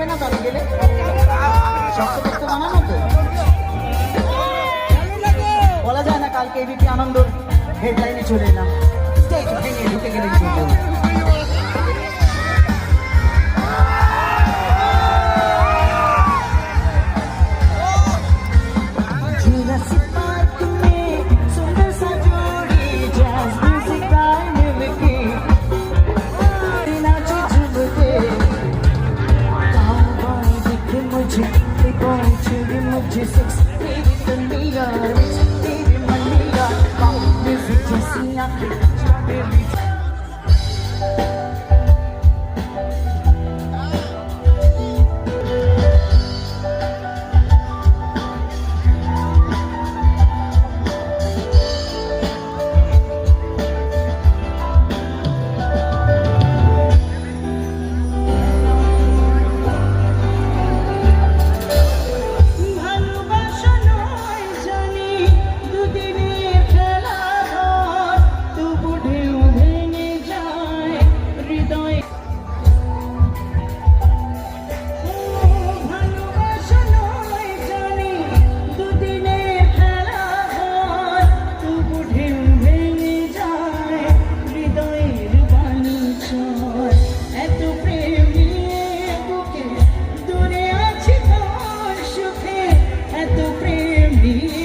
যাবে না তাহলে গেলে? শক্ত বলা যায় না কালকে এবিপি আনন্দ হেডলাইনে চলে এলাম। ঢুকে গেলে You.